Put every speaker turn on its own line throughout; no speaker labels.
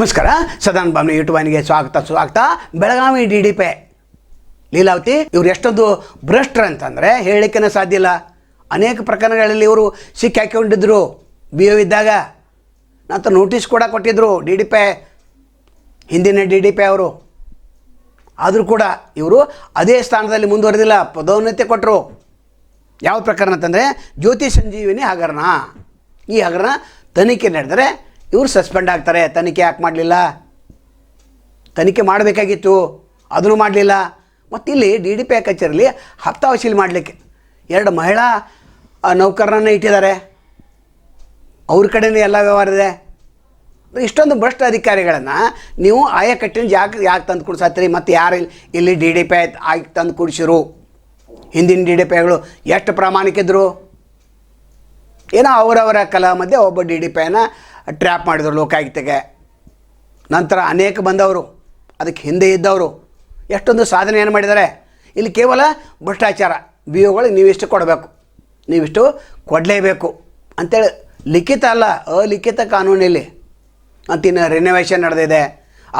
ನಮಸ್ಕಾರ ಸದಾನ್ ಯೂಟ್ಯೂಬ್ ವಾಹಿನಿಗೆ ಸ್ವಾಗತ ಸ್ವಾಗತ. Belagavi D D P. Leelavathi, ಇವ್ರು ಎಷ್ಟೊಂದು ಭ್ರಷ್ಟ್ರ ಅಂತಂದರೆ ಹೇಳಲಿಕ್ಕೇ ಸಾಧ್ಯ ಇಲ್ಲ. ಅನೇಕ ಪ್ರಕರಣಗಳಲ್ಲಿ ಇವರು ಸಿಕ್ಕಿ ಹಾಕೊಂಡಿದ್ರು ಬಿ ಒ ಇದ್ದಾಗ ನಂತರ ನೋಟಿಸ್ ಕೂಡ ಕೊಟ್ಟಿದ್ದರು ಡಿ ಡಿ ಪಿ. ಹಿಂದಿನ ಡಿ ಡಿ ಪಿ ಅವರು. ಆದರೂ ಕೂಡ ಇವರು ಅದೇ ಸ್ಥಾನದಲ್ಲಿ ಮುಂದುವರೆದಿಲ್ಲ. ಪದೋನ್ನತಿ ಕೊಟ್ಟರು ಯಾವ ಪ್ರಕರಣ ಅಂತಂದರೆ ಜ್ಯೋತಿ ಸಂಜೀವಿನಿ ಹಗರಣ. ಈ ಹಗರಣ ತನಿಖೆ ನಡೆದರೆ ಇವರು ಸಸ್ಪೆಂಡ್ ಆಗ್ತಾರೆ, ತನಿಖೆ ಯಾಕೆ ಮಾಡಲಿಲ್ಲ? ತನಿಖೆ ಮಾಡಬೇಕಾಗಿತ್ತು ಅದನ್ನು ಮಾಡಲಿಲ್ಲ. ಮತ್ತು ಇಲ್ಲಿ ಡಿ ಡಿ ಪಿ ಕಚೇರಿಯಲ್ಲಿ ಹಪ್ತಾ ವಸೂಲಿ ಮಾಡಲಿಕ್ಕೆ ಎರಡು ಮಹಿಳಾ ನೌಕರರನ್ನು ಇಟ್ಟಿದ್ದಾರೆ. ಅವ್ರ ಕಡೆನೇ ಎಲ್ಲ ವ್ಯವಹಾರ ಇದೆ. ಇಷ್ಟೊಂದು ಭ್ರಷ್ಟ ಅಧಿಕಾರಿಗಳನ್ನು ನೀವು ಆಯಕಟ್ಟಿನ ಜಾಗ ಯಾಕೆ ತಂದು ಕೊಡ್ಸತ್ತೀರಿ ಮತ್ತು ಯಾರು ಇಲ್ಲಿ ಡಿ ಡಿ ಪಿ ಆಗಿ ತಂದು ಕೊಡಿಸಿರು? ಹಿಂದಿನ ಡಿ ಡಿ ಪಿಗಳು ಎಷ್ಟು ಪ್ರಾಮಾಣಿಕಿದ್ರು ಏನೋ ಅವರವರ ಕಲಾ ಮಧ್ಯೆ ಒಬ್ಬ ಡಿ ಡಿ ಪಿಯನ್ನು ಟ್ರ್ಯಾಪ್ ಮಾಡಿದರು ಲೋಕಾಯುಕ್ತೆಗೆ. ನಂತರ ಅನೇಕ ಬಂದವರು, ಅದಕ್ಕೆ ಹಿಂದೆ ಇದ್ದವರು, ಎಷ್ಟೊಂದು ಸಾಧನೆ ಏನು ಮಾಡಿದ್ದಾರೆ. ಇಲ್ಲಿ ಕೇವಲ ಭ್ರಷ್ಟಾಚಾರ ಬಿ ಒಗಳಿಗೆ ನೀವಿಷ್ಟು ಕೊಡಬೇಕು. ನೀವಿಷ್ಟು ಕೊಡಲೇಬೇಕು ಅಂತೇಳಿ ಲಿಖಿತ ಅಲ್ಲ, ಅಲಿಖಿತ ಕಾನೂನಲ್ಲಿ ಅಂತ ಇನ್ನು ರಿನೋವೇಷನ್ ನಡೆದಿದೆ.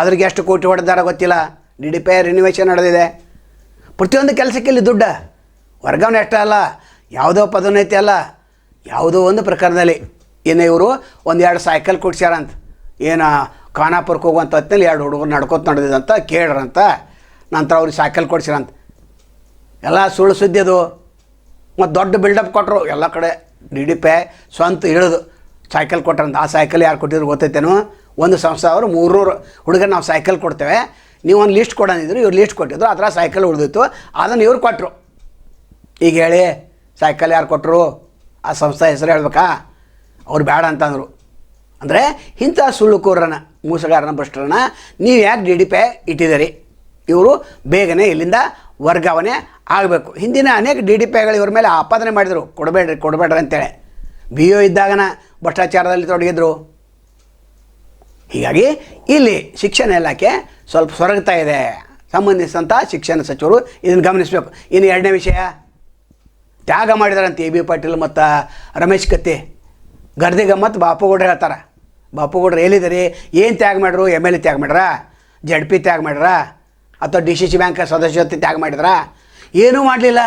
ಅದ್ರಿಗೆ ಎಷ್ಟು ಕೋಟಿ ಹೊಡೆದಾರ ಗೊತ್ತಿಲ್ಲ. ಡಿ ಡಿ ಪಿ ರಿನೋವೇಷನ್ ನಡೆದಿದೆ. ಪ್ರತಿಯೊಂದು ಕೆಲಸಕ್ಕೆ ಇಲ್ಲಿ ದುಡ್ಡು. ವರ್ಗಾವಣೆ ಅಷ್ಟೇ ಅಲ್ಲ, ಯಾವುದೋ ಪದೋನ್ನತಿ ಅಲ್ಲ, ಯಾವುದೋ ಒಂದು ಪ್ರಕರಣದಲ್ಲಿ. ಏನು ಇವರು, ಒಂದು ಎರಡು ಸೈಕಲ್ ಕೊಡ್ಸ್ಯಾರಂತ. ಏನು ಖಾನಾಪುರಕ್ಕೆ ಹೋಗುವಂಥ ಹೊತ್ತಿನಲ್ಲಿ ಎರಡು ಹುಡುಗರು ನಡ್ಕೊತ ನಡೆದಿದಂತ, ಕೇಳ್ರಂತ. ನಂತರ ಅವ್ರಿಗೆ ಸೈಕಲ್ ಕೊಡ್ಸಿರಂತ ಎಲ್ಲ ಸುಳ್ಳು ಸುದ್ದಿ ಅದು. ಮತ್ತು ದೊಡ್ಡ ಬಿಲ್ಡಪ್ ಕೊಟ್ಟರು ಎಲ್ಲ ಕಡೆ ಡಿ ಡಿ ಪಿ ಸ್ವಂತ ಇಳಿದು ಸೈಕಲ್ ಕೊಟ್ರಂತ. ಆ ಸೈಕಲ್ ಯಾರು ಕೊಟ್ಟಿದ್ರು ಗೊತ್ತೈತೇನು? ಒಂದು ಸಂಸ್ಥೆ ಅವರು ಮೂರ್ನೂರು ಹುಡುಗರು ನಾವು ಸೈಕಲ್ ಕೊಡ್ತೇವೆ. ನೀವು ಒಂದು ಲಿಸ್ಟ್ ಕೊಡೋದಿದ್ರು ಇವ್ರು ಲಿಸ್ಟ್ ಕೊಟ್ಟಿದ್ರು. ಅದರ ಸೈಕಲ್ ಉಳಿದಿತ್ತು. ಅದನ್ನು ಇವ್ರು ಕೊಟ್ಟರು ಈಗ ಹೇಳಿ ಸೈಕಲ್ ಯಾರು ಕೊಟ್ಟರು ಆ ಸಂಸ್ಥೆ ಹೆಸರು ಹೇಳ್ಬೇಕಾ? ಅವ್ರು ಬೇಡ ಅಂತಂದರು. ಅಂದರೆ ಇಂಥ ಸುಳ್ಳುಕೋರನ ಮೂಸಗಾರನ ಭ್ರಷ್ಟರನ್ನ ನೀವು ಯಾಕೆ ಡಿ ಡಿ ಪಿ ಇಟ್ಟಿದ್ದೀರಿ? ಇವರು ಬೇಗನೆ ಇಲ್ಲಿಂದ ವರ್ಗಾವಣೆ ಆಗಬೇಕು. ಹಿಂದಿನ ಅನೇಕ ಡಿ ಡಿ ಪಿಗಳು ಇವ್ರ ಮೇಲೆ ಆಪಾದನೆ ಮಾಡಿದರು. ಕೊಡಬೇಡ್ರಿ ಕೊಡಬೇಡ್ರಿ ಅಂತೇಳಿ. ಬಿ ಒ ಇದ್ದಾಗನ ಭ್ರಷ್ಟಾಚಾರದಲ್ಲಿ ತೊಡಗಿದ್ರು. ಹೀಗಾಗಿ ಇಲ್ಲಿ ಶಿಕ್ಷಣ ಇಲಾಖೆ ಸ್ವಲ್ಪ ಸೊರಗ್ತಾ ಇದೆ. ಸಂಬಂಧಿಸಿದಂಥ ಶಿಕ್ಷಣ ಸಚಿವರು ಇದನ್ನು ಗಮನಿಸಬೇಕು. ಇನ್ನು ಎರಡನೇ ವಿಷಯ, ತ್ಯಾಗ ಮಾಡಿದಾರಂತೆ ಎ ಬಿ ಪಾಟೀಲ್ ಮತ್ತು ರಮೇಶ್ ಕತ್ತಿ. ಗರ್ದಿಗ ಮತ್ತು ಬಾಪುಗೌಡ್ರು ಹೇಳ್ತಾರೆ. ಬಾಪುಗೌಡ್ರು ಎಲ್ಲಿದ್ದೀರಿ? ಏನು ತ್ಯಾಗ ಮಾಡ್ರು ಎಂ ಎಲ್ ಎ ತ್ಯಾಗ ಮಾಡ್ರ ಜಡ್ ಪಿ ತ್ಯಾಗ ಮಾಡ್ರ ಅಥವಾ ಡಿ ಸಿ ಸಿ ಬ್ಯಾಂಕ್ ಸದಸ್ಯತ್ವ ತ್ಯಾಗ ಮಾಡಿದ್ರ? ಏನೂ ಮಾಡಲಿಲ್ಲ.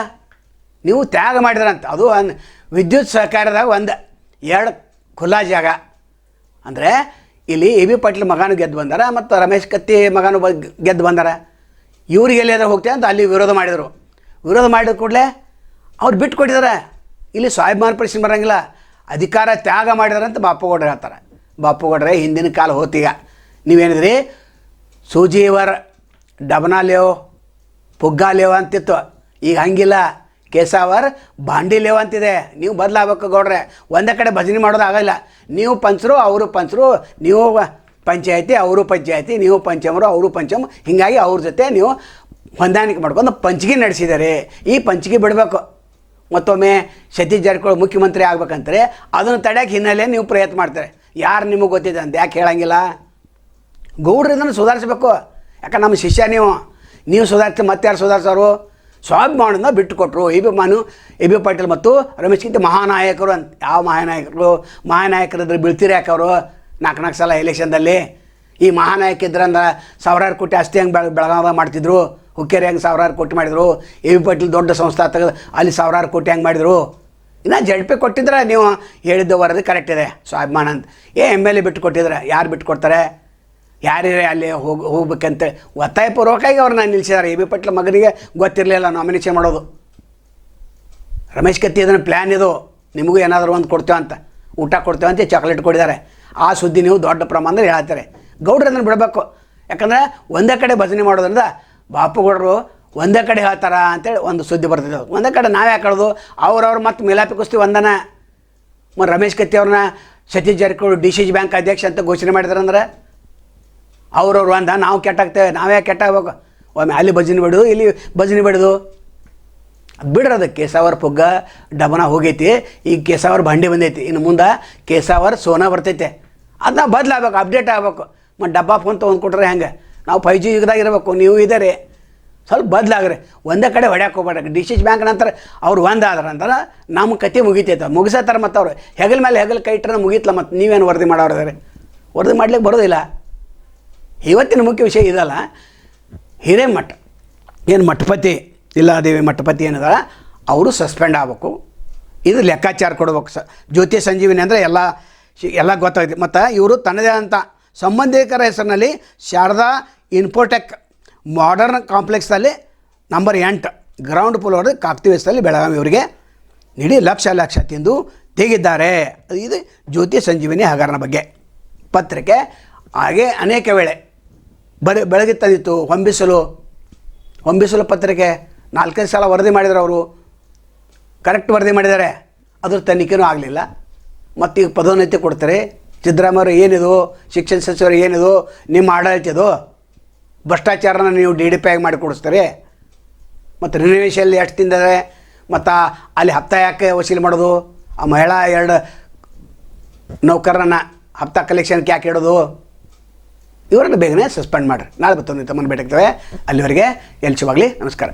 ನೀವು ತ್ಯಾಗ ಮಾಡಿದ್ರಂತ. ಅದು ಒಂದು ವಿದ್ಯುತ್ ಸಹಕಾರದಾಗ ಒಂದು ಎರಡು ಖುಲ್ಲಾ ಜಾಗ. ಅಂದರೆ ಇಲ್ಲಿ ಎ ಬಿ ಪಾಟೀಲ್ ಮಗನೂ ಗೆದ್ದು ಬಂದಾರ ಮತ್ತು ರಮೇಶ್ ಕತ್ತಿ ಮಗನೂ ಬ ಗೆದ್ದು ಬಂದಾರ. ಇವ್ರಿಗೆ ಎಲ್ಲಿಯಾದ್ರೂ ಹೋಗ್ತೇವೆ ಅಂತ ಅಲ್ಲಿ ವಿರೋಧ ಮಾಡಿದರು. ವಿರೋಧ ಮಾಡಿದ ಕೂಡಲೇ ಅವ್ರು ಬಿಟ್ಟು ಕೊಟ್ಟಿದ್ದಾರೆ ಇಲ್ಲಿ ಸ್ವಾಭಿಮಾನ ಪ್ರಶ್ನೆ ಬರೋಂಗಿಲ್ಲ. ಅಧಿಕಾರ ತ್ಯಾಗ ಮಾಡಿದಾರಂತ ಬಾಪುಗೌಡ್ರು ಹೇಳ್ತಾರೆ. ಬಾಪುಗೌಡ್ರೆ, ಹಿಂದಿನ ಕಾಲ ಹೋತೀಗ. ನೀವೇನಿದ್ರಿ? ಸೂಜಿಯವರ್ ಡಬನಾಲೇವ್ ಪುಗ್ಗಾಲೇವ್ ಅಂತಿತ್ತು. ಈಗ ಹಂಗಿಲ್ಲ. ಕೇಸಾವರ್ ಬಾಂಡಿಲೇವ್ ಅಂತಿದೆ. ನೀವು ಬದಲಾಗಬೇಕು ಗೌಡ್ರೆ. ಒಂದೇ ಕಡೆ ಭಜನೆ ಮಾಡೋದು ಆಗಲ್ಲ. ನೀವು ಪಂಚರು, ಅವರು ಪಂಚರು, ನೀವು ಪಂಚಾಯತಿ, ಅವರು ಪಂಚಾಯತಿ, ನೀವು ಪಂಚಮರು, ಅವರು ಪಂಚಮ್. ಹೀಗಾಗಿ ಅವ್ರ ಜೊತೆ ನೀವು ಹೊಂದಾಣಿಕೆ ಮಾಡ್ಕೊಂಡು ಪಂಚಿಗೆ ನಡೆಸಿದ್ದಾರೆ ಈ ಪಂಚಿಗೆ ಬಿಡಬೇಕು. ಮತ್ತೊಮ್ಮೆ ಸತೀಶ್ ಜಾರಕಿಹೊಳಿ ಮುಖ್ಯಮಂತ್ರಿ ಆಗ್ಬೇಕಂತಾರೆ ಅದನ್ನು ತಡೆಯೋಕೆ ಹಿನ್ನೆಲೆ ನೀವು ಪ್ರಯತ್ನ ಮಾಡ್ತಾರೆ. ಯಾರು ನಿಮಗೆ ಗೊತ್ತಿದೆ ಅಂತ ಯಾಕೆ ಹೇಳಂಗಿಲ್ಲ? ಗೌಡ್ರದನ್ನು ಸುಧಾರಿಸಬೇಕು. ಯಾಕೆ ನಮ್ಮ ಶಿಷ್ಯ ನೀವು. ನೀವು ಸುಧಾರಿಸಿ ಮತ್ತೆ ಯಾರು ಸುಧಾರಿಸೋರು ಸ್ವಾಭಿಮಾನದಿಂದ ಬಿಟ್ಟುಕೊಟ್ರು. ಎ ಬಿ ಮಾನು ಎ ಬಿ ಪಾಟೀಲ್ ಮತ್ತು ರಮೇಶ್ ಕಿಂತ ಮಹಾನಾಯಕರು ಅಂತ. ಯಾವ ಮಹಾನಾಯಕರು? ಮಹಾನಾಯಕರಿದ್ರೆ ಬೀಳ್ತೀರಿ ಯಾಕೆ ಅವರು? ನಾಲ್ಕು ನಾಲ್ಕು ಸಲ ಎಲೆಕ್ಷನ್ದಲ್ಲಿ ಈ ಮಹಾನಾಯಕ ಇದ್ರಂದ್ರೆ ಸಾವಿರಾರು ಕೋಟಿ ಆಸ್ತಿ ಹಂಗೆ ಬೆಳ, ಬೆಳಗಾವ ಮಾಡ್ತಿದ್ರು. ಹುಕ್ಕೇರಿ ಹೆಂಗೆ ಸಾವಿರಾರು ಕೋಟಿ ಮಾಡಿದರು? ಎ ವಿ ಪಾಟೀಲ್ ದೊಡ್ಡ ಸಂಸ್ಥೆ ತೆಗೆದು ಅಲ್ಲಿ ಸಾವಿರಾರು ಕೋಟಿ ಹೆಂಗೆ ಮಾಡಿದರು? ಇನ್ನು ಜಡ್ ಪಿ ಕೊಟ್ಟಿದ್ರೆ ನೀವು ಹೇಳಿದ್ದು ವರದಿ ಕರೆಕ್ಟ್ ಇದೆ. ಸ್ವಾಭಿಮಾನ ಅಂತ. ಏ ಎಂ ಎಲ್ ಎ ಬಿಟ್ಟು ಕೊಟ್ಟಿದ್ರೆ ಯಾರು ಬಿಟ್ಟು ಕೊಡ್ತಾರೆ? ಯಾರ್ಯಾರೇ ಅಲ್ಲಿ ಹೋಗಿ ಹೋಗ್ಬೇಕಂತೇಳಿ ಒತ್ತಾಯಪೂರ್ವಕವಾಗಿ ಅವ್ರನ್ನ ನಿಲ್ಲಿಸಿದ್ದಾರೆ ಎ ಬಿ ಪಾಟೀಲ್ ಮಗನಿಗೆ ಗೊತ್ತಿರಲಿಲ್ಲ. ನಾಮಿನೇಷನ್ ಮಾಡೋದು. ರಮೇಶ್ ಕತ್ತಿ ಅದನ್ನು ಪ್ಲ್ಯಾನ್ ಇದು. ನಿಮಗೂ ಏನಾದರೂ ಒಂದು ಕೊಡ್ತೇವೆ ಅಂತ. ಊಟ ಕೊಡ್ತೇವೆ ಅಂತ ಚಾಕ್ಲೇಟ್ ಕೊಡಿದ್ದಾರೆ ಆ ಸುದ್ದಿ ನೀವು ದೊಡ್ಡ ಪ್ರಮಾಣದಲ್ಲಿ ಹೇಳ್ತಾರೆ. ಗೌಡ್ರು ಅದನ್ನು ಬಿಡಬೇಕು. ಯಾಕಂದರೆ ಒಂದೇ ಕಡೆ ಭಜನೆ ಮಾಡೋದ್ರಿಂದ ಬಾಪುಗೌಡರು ಒಂದೇ ಕಡೆ ಹೇಳ್ತಾರ ಅಂತೇಳಿ ಒಂದು ಸುದ್ದಿ ಬರ್ತದೆ. ಒಂದೇ ಕಡೆ ನಾವು ಯಾಕೆ ಹೇಳೋದು? ಅವ್ರವ್ರು ಮತ್ತೆ ಮಿಲಾಪಿ ಕುಸ್ತಿ ಒಂದನ. ರಮೇಶ್ ಕತ್ತಿ ಅವ್ರನ್ನ Satish Jarkiholi D C G bank ಅಧ್ಯಕ್ಷ ಅಂತ ಘೋಷಣೆ ಮಾಡಿದ್ರಂದ್ರೆ ಅವ್ರವ್ರು ಅಂದ ನಾವು ಕೆಟ್ಟಾಗ್ತೇವೆ, ನಾವೇ ಕೆಟ್ಟಾಗಬೇಕು? ಒಮ್ಮೆ ಅಲ್ಲಿ ಭಜನೆ ಬಿಡೋದು, ಇಲ್ಲಿ ಭಜನೆ ಬಿಡೋದು. ಅದು ಅದಕ್ಕೆ ಕೇಸಾವರ್ ಪುಗ್ಗ, ಡಬನ ಹೋಗೈತಿ ಈಗ ಕೇಸಾವರ್ ಬಂಡಿ ಬಂದೈತಿ. ಇನ್ನು ಮುಂದೆ ಕೇಸಾವರ್ ಸೋನಾ ಬರ್ತೈತೆ. ಅದನ್ನ ಬದಲಾಗಬೇಕು, ಅಪ್ಡೇಟ್ ಆಗಬೇಕು. ಮತ್ತು ಡಬ್ಬ ಫೋನ್ ತೊಗೊಂಡು ಕೊಟ್ರೆ ಹೆಂಗೆ? ನಾವು ಫೈ ಜಿ ಯುಗದಾಗ ಇರಬೇಕು ನೀವು ಇದ್ದಾರೆ. ಸ್ವಲ್ಪ ಬದಲಾಗ್ರಿ. ಒಂದೇ ಕಡೆ ಹೊಡ್ಯಾಕೆ ಹೋಗ್ಬೇಡ್ರಿ. ಡಿ ಸಿ ಬ್ಯಾಂಕ್ ನಂತರ ಅವ್ರು ಒಂದು ಆದ್ರೆ ಅಂದ್ರೆ ನಮ್ಮ ಕತೆ ಮುಗಿತೈತೆ. ಮುಗಿಸತ್ತಾರೆ ಮತ್ತು ಅವ್ರು. ಹೆಗಲ ಮೇಲೆ ಹೆಗಲ ಕೈ ಇಟ್ಟರೆ ಮುಗೀತಲ್ಲ ಮತ್ತು ನೀವೇನು ವರದಿ ಮಾಡೋರು ವರದಿ ಮಾಡ್ಲಿಕ್ಕೆ ಬರೋದಿಲ್ಲ. ಇವತ್ತಿನ ಮುಖ್ಯ ವಿಷಯ ಇದಲ್ಲ. ಹಿರೇಮಠ ಏನು ಮಠಪತಿ ಇಲ್ಲಾದೇವಿ ಮಠಪತಿ ಏನದ ಅವರು ಸಸ್ಪೆಂಡ್ ಆಗಬೇಕು. ಇದು ಲೆಕ್ಕಾಚಾರ ಕೊಡ್ಬೇಕು ಸ, ಜ್ಯೋತಿ ಸಂಜೀವಿನಿ ಅಂದರೆ ಎಲ್ಲ ಎಲ್ಲ ಗೊತ್ತಾಗುತ್ತೆ ಮತ್ತು ಇವರು ತನ್ನದೇ ಆದಂಥ ಸಂಬಂಧಿಕರ ಹೆಸರಿನಲ್ಲಿ ಶಾರದಾ ಇನ್ಫೋಟೆಕ್ ಮಾಡರ್ನ್ ಕಾಂಪ್ಲೆಕ್ಸಲ್ಲಿ ನಂಬರ್ ಎಂಟು ಗ್ರೌಂಡ್ ಫ್ಲೋರ್ ಕಾಕ್ತಿವೇಸಲ್ಲಿ ಬೆಳಗಾವಿ ಅವರಿಗೆ ನೀಡಿ ಲಕ್ಷ ಲಕ್ಷ ತಿಂದು ತೆಗಿದ್ದಾರೆ. ಇದು ಜ್ಯೋತಿ ಸಂಜೀವಿನಿ ಹಗರಣ ಬಗ್ಗೆ. ಪತ್ರಿಕೆ ಹಾಗೆ ಅನೇಕ ವೇಳೆ ಬರೀ ಬೆಳಗ್ಗೆ ತಂದಿತ್ತು, ಹೊಂಬಿಸಲು ಹೊಂಬಿಸಲು ಪತ್ರಿಕೆ. ನಾಲ್ಕೈದು ಸಲ ವರದಿ ಮಾಡಿದ್ರು ಅವರು. ಕರೆಕ್ಟ್ ವರದಿ ಮಾಡಿದ್ದಾರೆ. ಅದ್ರ ತನಿಖೆನೂ ಆಗಲಿಲ್ಲ. ಮತ್ತೀಗ ಪದೋನ್ನತಿ ಕೊಡ್ತಾರೆ. ಸಿದ್ದರಾಮಯ್ಯವರು ಏನಿದು? ಶಿಕ್ಷಣ ಸಚಿವರು ಏನಿದು? ನಿಮ್ಮ ಆಡಳಿತ ಇದು? ಭ್ರಷ್ಟಾಚಾರನ ನೀವು ಡಿ ಡಿ ಪಿ ಆಗಿ ಮಾಡಿ ಕೊಡಿಸ್ತಾರೆ? ಮತ್ತು ರಿನೋವೇಷನಲ್ಲಿ ಎಷ್ಟು ತಿಂದರೆ ಮತ್ತು ಅಲ್ಲಿ ಹಪ್ತ ಯಾಕೆ ವಸೂಲಿ ಮಾಡೋದು? ಆ ಮಹಿಳಾ ಎರಡು ನೌಕರನ ಹಪ್ತ ಕಲೆಕ್ಷನ್ಗೆ ಯಾಕೆ ಇಡೋದು? ಇವರನ್ನು ಬೇಗನೆ ಸಸ್ಪೆಂಡ್ ಮಾಡಿರಿ. ನಾಳೆ ಬತ್ತೊಂದು ತಮ್ಮನ್ನು ಭೇಟಿಯಾಗ್ತೇವೆ ಅಲ್ಲಿವರೆಗೆ ಎಲ್ಚುವಾಗಲಿ ನಮಸ್ಕಾರ.